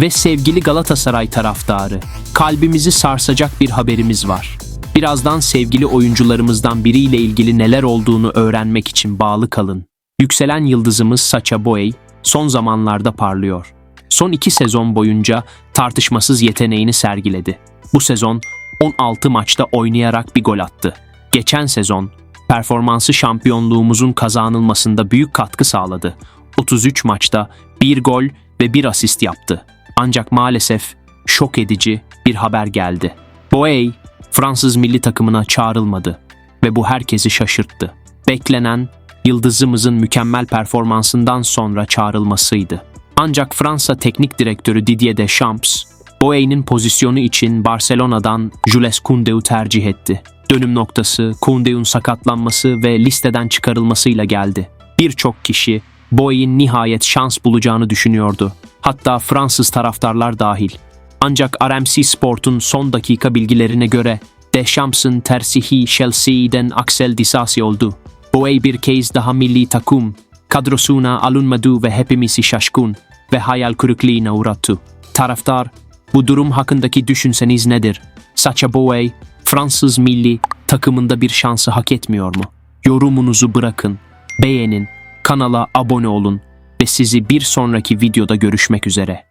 Ve sevgili Galatasaray taraftarı, kalbimizi sarsacak bir haberimiz var. Birazdan sevgili oyuncularımızdan biriyle ilgili neler olduğunu öğrenmek için bağlı kalın. Yükselen yıldızımız Sacha Boey son zamanlarda parlıyor. Son iki sezon boyunca tartışmasız yeteneğini sergiledi. Bu sezon 16 maçta oynayarak bir gol attı. Geçen sezon performansı şampiyonluğumuzun kazanılmasında büyük katkı sağladı. 33 maçta bir gol ve bir asist yaptı. Ancak maalesef şok edici bir haber geldi. Boey, Fransız milli takımına çağrılmadı ve bu herkesi şaşırttı. Beklenen, yıldızımızın mükemmel performansından sonra çağrılmasıydı. Ancak Fransa Teknik Direktörü Didier Deschamps, Boey'nin pozisyonu için Barcelona'dan Jules Koundé'u tercih etti. Dönüm noktası Koundé'un sakatlanması ve listeden çıkarılmasıyla geldi. Birçok kişi Boey'in nihayet şans bulacağını düşünüyordu. Hatta Fransız taraftarlar dahil. Ancak RMC Sport'un son dakika bilgilerine göre Deschamps'ın tersihi Chelsea'den Axel Disasi oldu. Boey bir kez daha milli takım kadrosuna alınmadı ve hepimizi şaşkın ve hayal kırıklığına uğrattı. Taraftar, bu durum hakkındaki düşünseniz nedir? Sacha Boey, Fransız milli takımında bir şansı hak etmiyor mu? Yorumunuzu bırakın, beğenin, kanala abone olun ve sizi bir sonraki videoda görüşmek üzere.